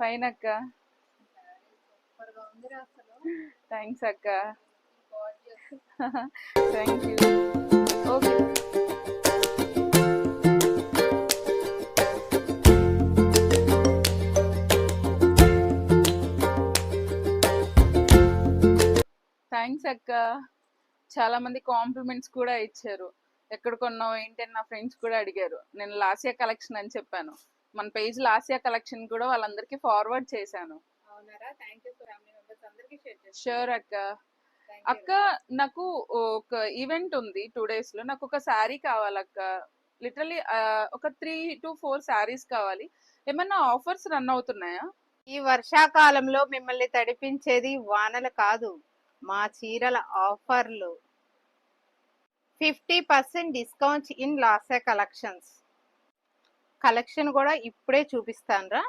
Fine అక్క. సూపర్గా ఉందిరా అసలు. థ్యాంక్స్ అక్క. థ్యాంక్ యూ ఓకే థ్యాంక్స్ అక్క. చాలా మంది కాంప్లిమెంట్స్ కూడా ఇచ్చారు. ఎక్కడ కొన్నావు ఏంటి అని నా ఫ్రెండ్స్ కూడా అడిగారు. నేను లాసియా కలెక్షన్ అని చెప్పాను. మన పేజ్ లాసియా కలెక్షన్ కూడా వాళ్ళందరికీ ఫార్వర్డ్ చేశాను. షేర్ అక్క. అక్క నాకు ఒక ఈవెంట్ ఉంది టూ డేస్లో. నాకు ఒక శారీ కావాలి అక్క లిటరలీ ఒక త్రీ టు ఫోర్ శారీస్ కావాలి. ఏమన్నా ఆఫర్స్ రన్ అవుతున్నాయా? ఈ వర్షాకాలంలో మిమ్మల్ని తడిపించేది వానలు కాదు మా చీరల ఆఫర్లు ఫిఫ్టీ పర్సెంట్ డిస్కౌంట్ ఇన్ లాసా కలెక్షన్స్ కలెక్షన్ కూడా ఇప్పుడే చూపిస్తానురా.